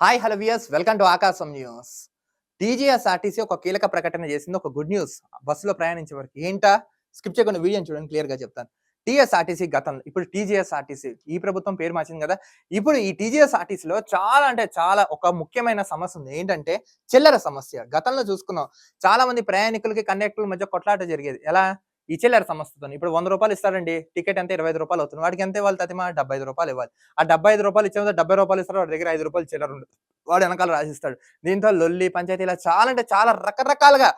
Hi hello viewers welcome to Aakasam news TGSRTC ఒక కీలక ప్రకటన చేసింది. ఒక గుడ్ న్యూస్ బస్సులో ప్రయాణించే వరకు ఏంటా? స్కిప్ చేయకుండా వీడియోని చూడండి క్లియర్గా చెప్తాను. టీఎస్ఆర్టీసీ గతంలో ఇప్పుడు టీజీఎస్ఆర్టీసీ ఈ ప్రభుత్వం పేరు మార్చింది కదా. ఇప్పుడు ఈ టీజీఎస్ఆర్టీసీలో చాలా అంటే చాలా ఒక ముఖ్యమైన సమస్య ఉంది. ఏంటంటే చిల్లర సమస్య. గతంలో చూసుకున్నాం. చాలా మంది ప్రయాణికులకి కండక్టర్ల మధ్య కొట్లాట జరిగేది. ఎలా? ఈ చిల్లర ఇప్పుడు వంద రూపాయలు ఇస్తారండి. టికెట్ ఎంత? ఇరవై ఐదు రూపాయలు అవుతుంది. వాడికి ఎంత ఇవ్వాలి తతిమా? డెబ్బై ఐదు రూపాయలు ఇవ్వాలి. ఆ డెబ్బై ఐదు రూపాయలు ఇచ్చే డెబ్బై రూపాయలు ఇస్తారు. వాడి దగ్గర ఐదు రూపాయలు చిల్లర ఉండదు వాడు వెనకాల రాసిస్తాడు. దీంతో లొల్లి పంచాయతీ ఇలా చాలా అంటే చాలా రకరకాలుగా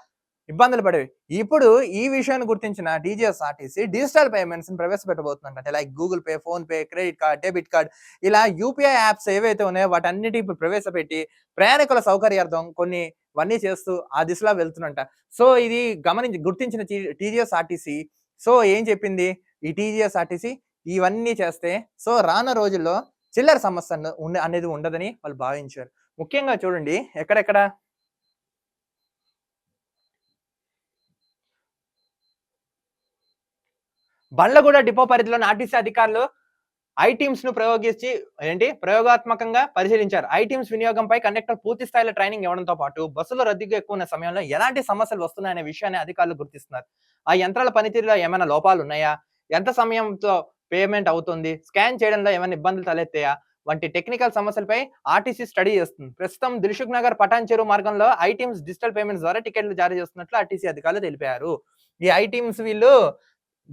ఇబ్బందులు పడేవి. ఇప్పుడు ఈ విషయాన్ని గుర్తించిన ఆర్టీసీ డిజిటల్ పేమెంట్స్ ప్రవేశపెట్టబోతుందంట. అంటే like Google Pay PhonePe credit card debit card ఇలా యూపీఐ యాప్స్ ఏవైతే ఉన్నాయో వాటన్నిటి ఇప్పుడు ప్రవేశపెట్టి ప్రయాణికుల సౌకర్యార్థం కొన్ని ఇవన్నీ చేస్తూ ఆ దిశలో వెళ్తున్నంట. సో ఇది గమనించి గుర్తించిన టీజీఎస్ ఆర్టీసీ సో ఏం చెప్పింది? ఈ టీజీఎస్ ఆర్టీసీ ఇవన్నీ చేస్తే సో రాన రోజుల్లో చిల్లర సమస్య అనేది ఉండదని వాళ్ళు భావించారు. ముఖ్యంగా చూడండి ఎక్కడెక్కడ? బండ్లగూడ డిపో పరిధిలోని ఆర్టీసీ అధికారులు ఐ టీమ్స్ను ప్రయోగించి ఏంటి? ప్రయోగాత్మకంగా పరిశీలించారు. ఐ టీమ్స్ వినియోగంపై కండక్టర్ పూర్తి స్థాయిలో ట్రైనింగ్ ఇవ్వడంతో పాటు బస్సులు రద్దీగా ఎక్కువ ఉన్న సమయంలో ఎలాంటి సమస్యలు వస్తున్నాయనే విషయాన్ని అధికారులు గుర్తిస్తున్నారు. ఆ యంత్రాల పనితీరులో ఏమైనా లోపాలు ఉన్నాయా? ఎంత సమయంతో పేమెంట్ అవుతుంది? స్కాన్ చేయడంలో ఏమైనా ఇబ్బందులు తలెత్తాయా? వంటి టెక్నికల్ సమస్యలపై ఆర్టీసీ స్టడీ చేస్తుంది. ప్రస్తుతం దిల్సుఖ్ నగర్ పటాన్ చెరువు మార్గంలో ఐ టీమ్స్ డిజిటల్ పేమెంట్స్ ద్వారా టికెట్లు జారీ చేస్తున్నట్లు ఆర్టీసీ అధికారులు తెలిపారు. ఈ ఐ టీమ్స్ వీళ్ళు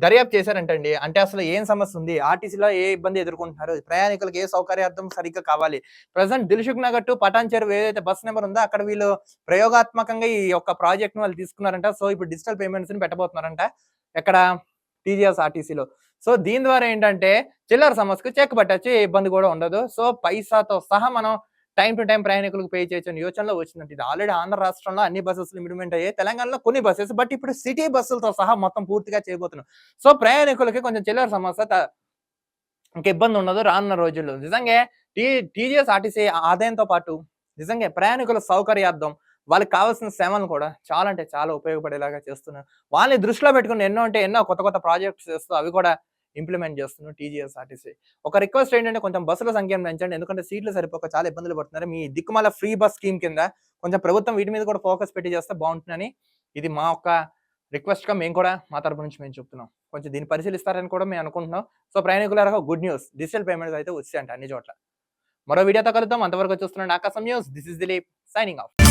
దర్యాప్తు చేశారంటండి. అంటే అసలు ఏం సమస్య ఉంది ఆర్టీసీలో ఏ ఇబ్బంది ఎదుర్కొంటున్నారు? ప్రయాణికులకు ఏ సౌకర్యార్థం సరిగ్గా కావాలి? Present Dilsukhnagar to Patancheru ఏదైతే బస్ నెంబర్ ఉందో అక్కడ వీళ్ళు ప్రయోగాత్మకంగా ఈ యొక్క ప్రాజెక్ట్ను వాళ్ళు తీసుకున్నారంట. సో ఇప్పుడు డిజిటల్ పేమెంట్స్ని పెట్టబోతున్నారంట. ఎక్కడ? టీజీఎస్ ఆర్టీసీలో. సో దీని ద్వారా ఏంటంటే చిల్లర సమస్యకు చెక్ పట్టచ్చు. ఏ ఇబ్బంది కూడా ఉండదు. సో పైసాతో సహా మనం టైం టు టైం ప్రయాణికులకు పే చేయొచ్చు యోచనలో వచ్చిందంటే ఇది ఆల్రెడీ ఆంధ్ర రాష్ట్రంలో అన్ని బస్సెస్ ఇంప్లిమెంట్ అయ్యాయి. తెలంగాణలో కొన్ని బస్సెస్ బట్ ఇప్పుడు సిటీ బస్సులతో సహా మొత్తం పూర్తిగా చేయబోతున్నాం. సో ప్రయాణికులకి కొంచెం చిల్లర సమస్య ఇంకా ఇబ్బంది ఉండదు రానున్న రోజుల్లో. నిజంగా టీ టీజీఎస్ ఆర్టీసీ ఆదాయంతో పాటు నిజంగా ప్రయాణికుల సౌకర్యార్థం వాళ్ళకి కావాల్సిన సేవలు కూడా చాలా అంటే చాలా ఉపయోగపడేలాగా చేస్తున్నారు. వాళ్ళని దృష్టిలో పెట్టుకుని ఎన్నో అంటే ఎన్నో కొత్త కొత్త ప్రాజెక్ట్స్ చేస్తూ అవి కూడా ఇంప్లిమెంట్ చేస్తున్నాం టీజీఎస్ ఆర్టీసీ. ఒక రిక్వెస్ట్ ఏంటంటే కొంచెం బస్సుల సంఖ్యను పెంచండి. ఎందుకంటే సీట్లు సరిపోక చాలా ఇబ్బందులు పడుతున్నారు. మీ దిక్కుమాల ఫ్రీ బస్ స్కీమ్ కింద కొంచెం ప్రభుత్వం వీటి మీద కూడా ఫోకస్ పెట్టి చేస్తే బాగుంటుందని ఇది మా యొక్క రిక్వెస్ట్గా మేము కూడా మా తరపు నుంచి మేము చెప్తున్నాం. కొంచెం దీన్ని పరిశీలిస్తారని కూడా మేము అనుకుంటున్నాం. సో ప్రయాణికుల గుడ్ న్యూస్. డిజిటల్ పేమెంట్స్ అయితే వచ్చాయంట అన్ని చోట్ల. మరో వీడియోతో కలుద్దాం. అంతవరకు చూస్తున్నాం Akasam news. This is Dilip signing off.